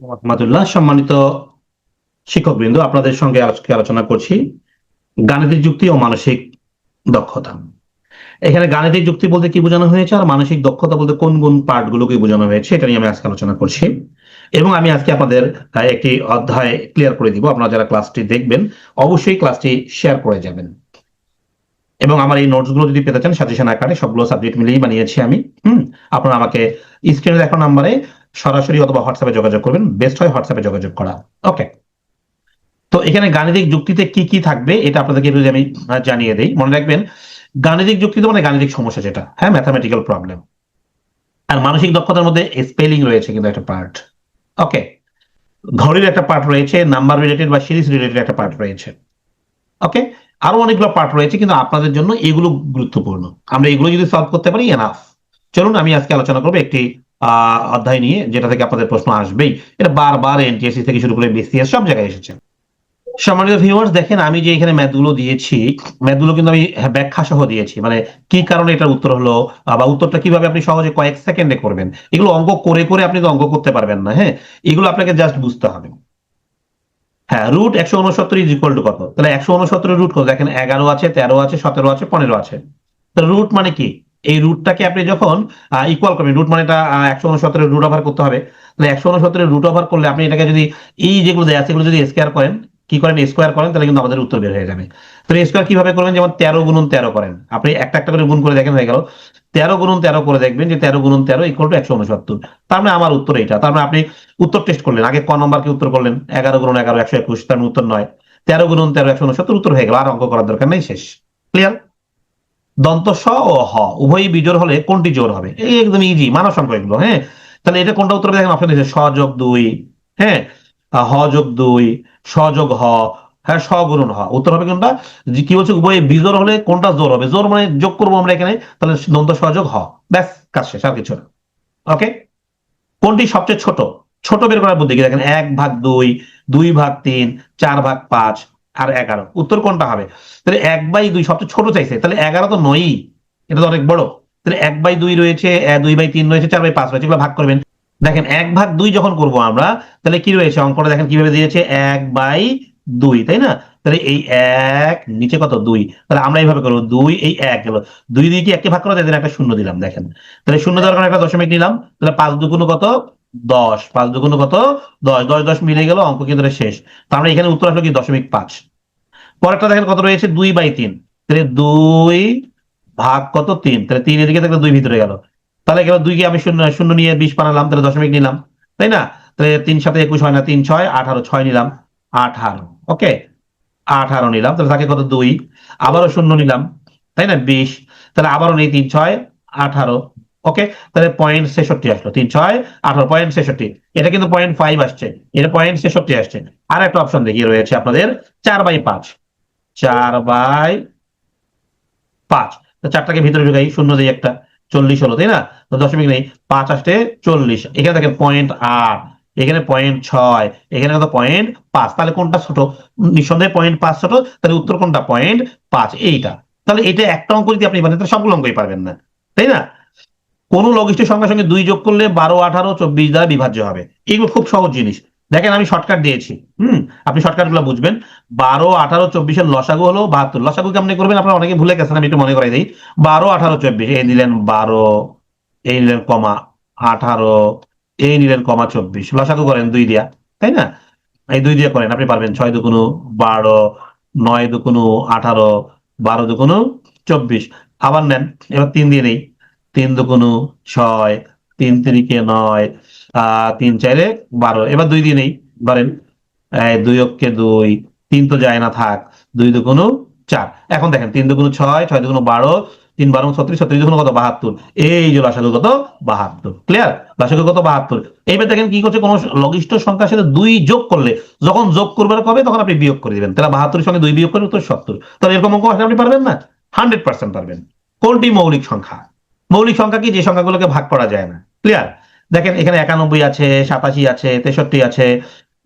রহমাতুল্লাহ সম্মানিত শিক্ষকবৃন্দ, আপনাদের সঙ্গে আজকে আলোচনা করছি গাণিতিক যুক্তি ও মানসিক দক্ষতা। এখানে গাণিতিক যুক্তি বলতে কি বোঝানো হয়েছে আর মানসিক দক্ষতা বলতে কোন কোন পার্ট গুলোকে বোঝানো হয়েছে এটা নিয়ে আমি আজকে আলোচনা করছি। এবং আমি আজকে আপনাদের একটি অধ্যায় ক্লিয়ার করে দিব। আপনারা যারা ক্লাসটি দেখবেন, অবশ্যই ক্লাসটি শেয়ার করে যাবেন। এবং আমার এই নোটসগুলো যদি পেতে চান সাজেশন আকারে সবগুলো সাবজেক্ট মিলিয়েই বানিয়েছি আমি। হুম, আপনারা আমাকে স্ক্রিনে দেখানো নাম্বারে সরাসরি অথবা হোয়াটসঅ্যাপে যোগাযোগ করবেন। বেস্ট হয় হোয়াটসঅ্যাপে যোগাযোগ করা। ওকে তো এখানে গাণিতিক যুক্তিতে কি কি থাকবে, এটা আপনাদেরকে একটু আমি জানিয়ে দেই। মনে রাখবেন, গাণিতিক যুক্তিতে মানে গাণিতিক সমস্যা যেটা। হ্যাঁ ম্যাথামেটিক্যাল প্রবলেম আর মানসিক দক্ষতার মধ্যে স্পেলিং রয়েছে কিন্তু একটা পার্ট ওকে ঘড়ির একটা পার্ট রয়েছে নাম্বার রিলেটেড বা সিরিজ রিলেটেড একটা পার্ট রয়েছে। ওকে আরও অনেকগুলো পার্ট রয়েছে কিন্তু আপনাদের জন্য এগুলো গুরুত্বপূর্ণ। আমরা এগুলো যদি সলভ করতে পারি এনাফ চলুন, আমি আজকে আলোচনা করব একটি অধ্যায় নিয়ে যেটা থেকে আপনাদের প্রশ্ন আসবেই এটা বারবার এনটিএসসি থেকে শুরু করে বিসিএস সব জায়গায় এসেছে। সম্মানিত ভিউয়ার্স দেখেন আমি যে এখানে ম্যাথগুলো দিয়েছি ম্যাথগুলো কিন্তু আমি হ্যাঁ, ব্যাখ্যা সহ দিয়েছি। মানে কি কারণে এটার উত্তর হলো বা উত্তরটা কীভাবে আপনি সহজে কয়েক সেকেন্ডে করবেন? এগুলো অঙ্ক করে করে আপনি তো অঙ্ক করতে পারবেন না হ্যাঁ? এগুলো আপনাকে জাস্ট বুঝতে হবে। হ্যাঁ রুট একশো উনসত্তর ইজ ইকুয়াল টু কত? তাহলে একশো উনসত্তরের রুট কত? দেখেন এগারো আছে তেরো আছে সতেরো আছে পনেরো আছে। তো রুট মানে কি? এই রুটটাকে আপনি যখন ইকুয়াল করবেন রুট মানে এটা একশো উনসত্তরের রুট ওভার করতে হবে। তাহলে একশো উনসত্তরের রুট ওভার করলে আপনি এটাকে যদি, এই যেগুলো দেওয়া আছে, এগুলো যদি স্কোয়ার করেন, কি করেন? স্কোয়ার করেন, তাহলে কিন্তু আমাদের উত্তর বের হয়ে যাবে। তাহলে স্কোয়ার কীভাবে করবেন? যেমন তেরো গুণন তেরো করেন। আপনি একটা একটা করে গুণ করে দেখেন, হয়ে গেল। তেরো গুণন তেরো করে দেখবেন যে তেরো গুণন তেরো ইকুয়াল টু একশো উনসত্তর। তার মানে আমার উত্তর এইটা। তার মানে আপনি উত্তর টেস্ট করলেন। আগে ক নম্বরকে উত্তর করলেন? এগারো গুণন এগারো, একশো একুশ, তার মানে উত্তর নয়। তেরো গুণন তেরো, একশো উনসত্তর, উত্তর হয়ে গেল। আর অঙ্ক করার দরকার নেই, শেষ। ক্লিয়ার দন্ত স ও হ। উভয়ই বিজোর হলে কোনটি জোর হবে? এই একদম ইজি মানব সংখ্যা এগুলো হ্যাঁ? তাহলে এটা কোনটা উত্তর দেখেন অপশন দিয়েছে, স যোগ দুই হ্যাঁ? হ যোগ দুই, স যোগ হ হ্যাঁ স গুণন হ। উত্তর হবে কোনটা? যে কি বলছে? উভয় বিজোর হলে কোনটা জোর হবে? জোর মানে যোগ করব আমরা এখানে, তাহলে দন্ত স যোগ হ। ব্যাস, কাজ শেষ, আর কিছু না। ওকে কোনটি সবচেয়ে ছোট? ছোট বের করার বুদ্ধি দেখেন, এক ভাগ দুই দুই ভাগ তিন, চার ভাগ পাঁচ আর এগারো। উত্তর কোনটা হবে? তাহলে এক বাই দুই, সবচেয়ে ছোট চাইছে। তাহলে এগারো তো নয়ই। এটা তো অনেক বড়। তাহলে এক বাই দুই রয়েছে দুই বাই তিন রয়েছে, চার বাই পাঁচ রয়েছে ভাগ করবেন। দেখেন, এক ভাগ দুই যখন করব আমরা, তাহলে কি রয়েছে? অঙ্কটা দেখেন কীভাবে দিয়েছে? এক বাই দুই, তাই না? তাহলে এই এক, নিচে কত? দুই। তাহলে আমরা এইভাবে করব, দুই, এই এক গেল। দুই দিয়ে কি এককে ভাগ করা? যায় একটা শূন্য দিলাম, দেখেন। তাহলে শূন্য দেওয়ার কারণে একটা দশমিক নিলাম। তাহলে পাঁচ দুগুণ কত? দশ। পাঁচ দুগুণ কত? দশ। দশ দশ মিলে গেল, অঙ্ক কিন্তু শেষ। তার আমরা এখানে উত্তর আসলো কি? দশমিক পাঁচ। পরেরটা দেখেন কত রয়েছে? দুই বাই তিন। তাহলে দুই ভাগ কত? তিন। তাহলে তিন এদিকে থাকলে দুই ভিতরে গেল। তাহলে গেল দুইকে আমি শূন্য শূন্য নিয়ে বিশ বানালাম, তাহলে দশমিক নিলাম। তাই না? তাহলে তিন সাথে একুশ হয় না, তিন ছয়, আঠারো, ছয় নিলাম, আঠারো। ওকে? আঠারো নিলাম, তাহলে থাকে কত? দুই। আবারও শূন্য নিলাম, তাই না? বিশ। তাহলে আবারও নেই, তিন ছয়, আঠারো। ওকে? তাহলে পয়েন্ট ছেষট্টি আসলো। তিন ছয়, আঠারো, পয়েন্ট ছেষট্টি। এটা কিন্তু পয়েন্ট ফাইভ আসছে। এটা পয়েন্ট ছেষট্টি আসছে। আর একটা অপশন দেখিয়ে রয়েছে আপনাদের, চার বাই পাঁচ। চার বাই পাঁচ। চারটাকে ভিতরে ঢুকাই, শূন্য দিই একটা, চল্লিশ হলো, তাই না? দশমিক নেই, পাঁচ আসতে চল্লিশ। এখানে দেখেন পয়েন্ট আট, এখানে পয়েন্ট ছয়, এখানে কত? পয়েন্ট পাঁচ। তাহলে কোনটা ছোট? নিঃসন্দেহে পয়েন্ট পাঁচ ছোট, তাহলে উত্তর কোনটা? পয়েন্ট পাঁচ, এইটা। তাহলে এটা একটা অঙ্ক যদি আপনি পারেন তাহলে সবগুলো অঙ্কই পারবেন না, তাই না? কোন লঘিষ্ঠ সংখ্যার সঙ্গে দুই যোগ করলে বারো, আঠারো, চব্বিশ দ্বারা বিভাজ্য হবে। এগুলো খুব সহজ জিনিস। দেখেন আমি শর্টকাট দিয়েছি, হুম? আপনি শর্টকাটগুলো বুঝবেন। বারো, আঠারো, চব্বিশের লসাগু হলো বাহাত্তর। লসাগু কেমনি করবেন? আপনারা অনেকে ভুলে গেছেন, আমি একটু মনে করাই দিই। বারো, আঠারো, চব্বিশ, এই নিলেন বারো, এই নিলেন কমা, আঠারো, এই নিলেন কমা, চব্বিশ। লসাগু করেন দুই দিয়া, তাই না? এই দুই দিয়ে করেন, আপনি পারবেন ছয় দুকুনো বারো, নয় দুকুনো আঠারো, বারো দুকুনো চব্বিশ। আবার নেন, এবার তিন দিয়ে নেই। তিন দুকুনো ছয়, তিন তিরিকে নয়, আহ, তিন চারে বারো। এবার দুই দিয়ে নেই, ধরেন দুই অক্ষে দুই তিন তো যায় না, থাক। দুই দুগুণ চার। এখন দেখেন, তিন দুগুণ ছয় ছয় দুগুণ বারো, তিন বারো ছত্রিশ ছত্রিশ দুগুণ কত? বাহাত্তর। এই যে লসাগু কত? বাহাত্তর। ক্লিয়ার লসাগু কত? বাহাত্তর। এইবার দেখেন কি করছে? কোন লঘিষ্ঠ সংখ্যার সাথে দুই যোগ করলে, যখন যোগ করবার কবে, তখন আপনি বিয়োগ করে দিবেন। তাহলে বাহাত্তরের সঙ্গে দুই বিয়োগ করে উত্তর সত্তর। তাহলে এরকম অঙ্ক আপনি পারবেন না? হান্ড্রেড পার্সেন্ট পারবেন। কোনটি মৌলিক সংখ্যা? মৌলিক সংখ্যা কি? যে সংখ্যাগুলোকে ভাগ করা যায় না। ক্লিয়ার দেখেন, এখানে একানব্বই আছে, সাতাশি আছে, তেষট্টি আছে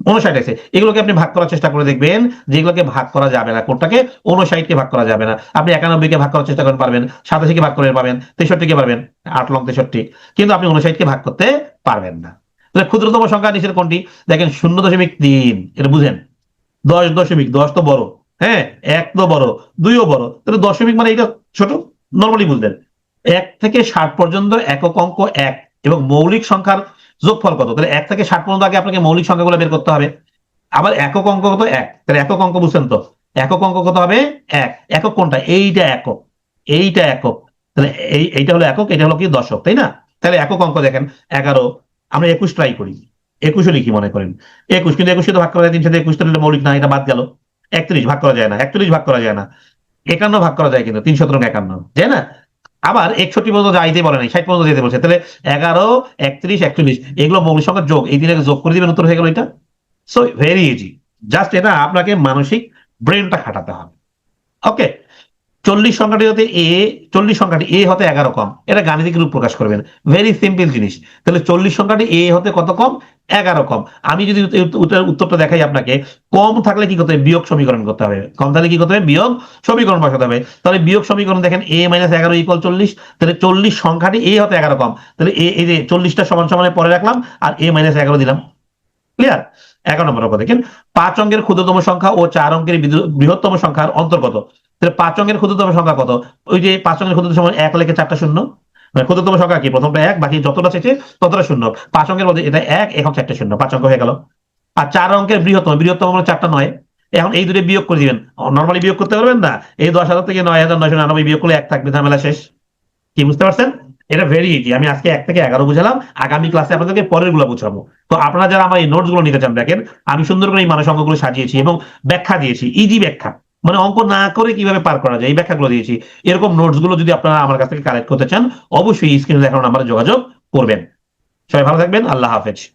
উনষাট আছে। এগুলোকে আপনি ভাগ করার চেষ্টা করে দেখবেন যেগুলোকে ভাগ করা যাবে না কোনটাকে উনষাটকে ভাগ করা যাবে না। আপনি একানব্বইকে ভাগ করার চেষ্টা করেন পারবেন, সাতাশিকে ভাগ করে পাবেন তেষট্টিকে পারবেন, আট লং তেষট্টি। কিন্তু আপনি উনষাটকে ভাগ করতে পারবেন না। তাহলে ক্ষুদ্রতম সংখ্যা নিচের কোনটি? দেখেন শূন্য দশমিক তিন, এটা বুঝেন। দশ দশমিক, দশ তো বড় হ্যাঁ? এক তো বড়, দুইও বড়। তাহলে দশমিক মানে এটা ছোট নর্মালি বুঝলেন। এক থেকে ষাট পর্যন্ত একক অঙ্ক এক এবং মৌলিক সংখ্যার যোগফল কত? তাহলে এক থেকে ষাট পর্যন্ত আগে আপনাকে মৌলিক সংখ্যাগুলো বের করতে হবে। আবার একক অঙ্ক কত? এক। তাহলে একক অঙ্ক বুঝছেন তো? একক অঙ্ক কত হবে? এক। একক কোনটা? এইটা একক। এইটা একক। তাহলে এই, এইটা হলো একক, এটা হলো কি? দশক, তাই না? তাহলে একক অঙ্ক দেখেন, এগারো। আমরা একুশ ট্রাই করি। একুশও লিখি, মনে করেন। একুশ, কিন্তু একুশে তো ভাগ করা যায় তিন সাথে একুশ তাহলে মৌলিক না, এটা বাদ গেল। একত্রিশ ভাগ করা যায় না একত্রিশ ভাগ করা যায় না। একান্ন ভাগ করা যায় কিন্তু তিন শতরং একান্ন। তাই না? আবার একষট্টি পর্যন্ত যাইতে বলে নাই, ষাট পর্যন্ত যেতে বলছে। তাহলে এগারো, একত্রিশ, একচল্লিশ, এগুলো মৌলিক সংখ্যার যোগ। এই দিনে যোগ করে দিবেন, উত্তর হয়ে গেল এটা। সো ভেরি ইজি জাস্ট এটা আপনাকে মানসিক ব্রেনটা খাটাতে হবে। ওকে চল্লিশ সংখ্যাটি হতে এ, চল্লিশ সংখ্যাটি এ হতে এগারো কম। এটা গাণিতিক রূপ প্রকাশ করবেন। ভেরি সিম্পল জিনিস। তাহলে চল্লিশ সংখ্যাটি এ হতে কত কম? এগারো কম। আমি যদি উত্তর- উত্তর- উত্তরটা দেখাই আপনাকে, কম থাকলে কি করতে হবে? বিয়োগ সমীকরণ করতে হবে। কম থাকলে কি করতে হবে? বিয়োগ সমীকরণ বসাতে হবে। তাহলে বিয়োগ সমীকরণ দেখেন, এ মাইনাস এগারো ইকুয়াল চল্লিশ। তাহলে চল্লিশ সংখ্যাটি এ হতে এগারো কম। তাহলে এ, এই যে চল্লিশটা সমান সমানে পরে রাখলাম, আর এ মাইনাস এগারো দিলাম। ক্লিয়ার এগারো নম্বর দেখেন, পাঁচ অঙ্কের ক্ষুদ্রতম সংখ্যা ও চার অঙ্কের বৃহত্তম সংখ্যার অন্তর্গত। তাহলে পাঁচ অঙ্কের ক্ষুদ্রতম সংখ্যা কত? ওই যে পাঁচ অঙ্কের ক্ষুদ্রতম সংখ্যা এক লেখে চারটা শূন্য। মানে ক্ষুদ্রতম সংখ্যা কি? প্রথমটা এক, বাকি যতটা চেয়েছে ততটা শূন্য। পাঁচ অঙ্কের মধ্যে এটা এক, এখন চারটা শূন্য। পাঁচ অঙ্ক হয়ে গেল। আর চার অঙ্কের বৃহত্তম বৃহত্তম মানে চারটা নয়। এখন এই দুটো বিয়োগ করে দিবেন। নর্মালি বিয়োগ করতে পারবেন না? এই দশ হাজার থেকে নয় হাজার নয়শো নিরানব্বই বিয়োগ করলে এক থাকবে, ঝামেলা শেষ। কি, বুঝতে পারছেন? এটা ভেরি ইজি আমি আজকে এক থেকে এগারো বুঝালাম। আগামী ক্লাসে আপনাদেরকে পরেরগুলো বুঝাবো। তো আপনারা যারা আমার এই নোটসগুলো নিতে চান, দেখেন, আমি সুন্দর করে এই মানুষ অঙ্কগুলো সাজিয়েছি এবং ব্যাখ্যা দিয়েছি। ইজি ব্যাখ্যা। মানে অঙ্ক না করে কীভাবে পার করা যায়? এই ব্যাখ্যাগুলো দিয়েছি। এরকম নোটসগুলো যদি আপনারা আমার কাছ থেকে কালেক্ট করতে চান, অবশ্যই স্ক্রিনে দেখানো নাম্বারে যোগাযোগ করবেন। সবাই ভালো থাকবেন। আল্লাহ হাফেজ।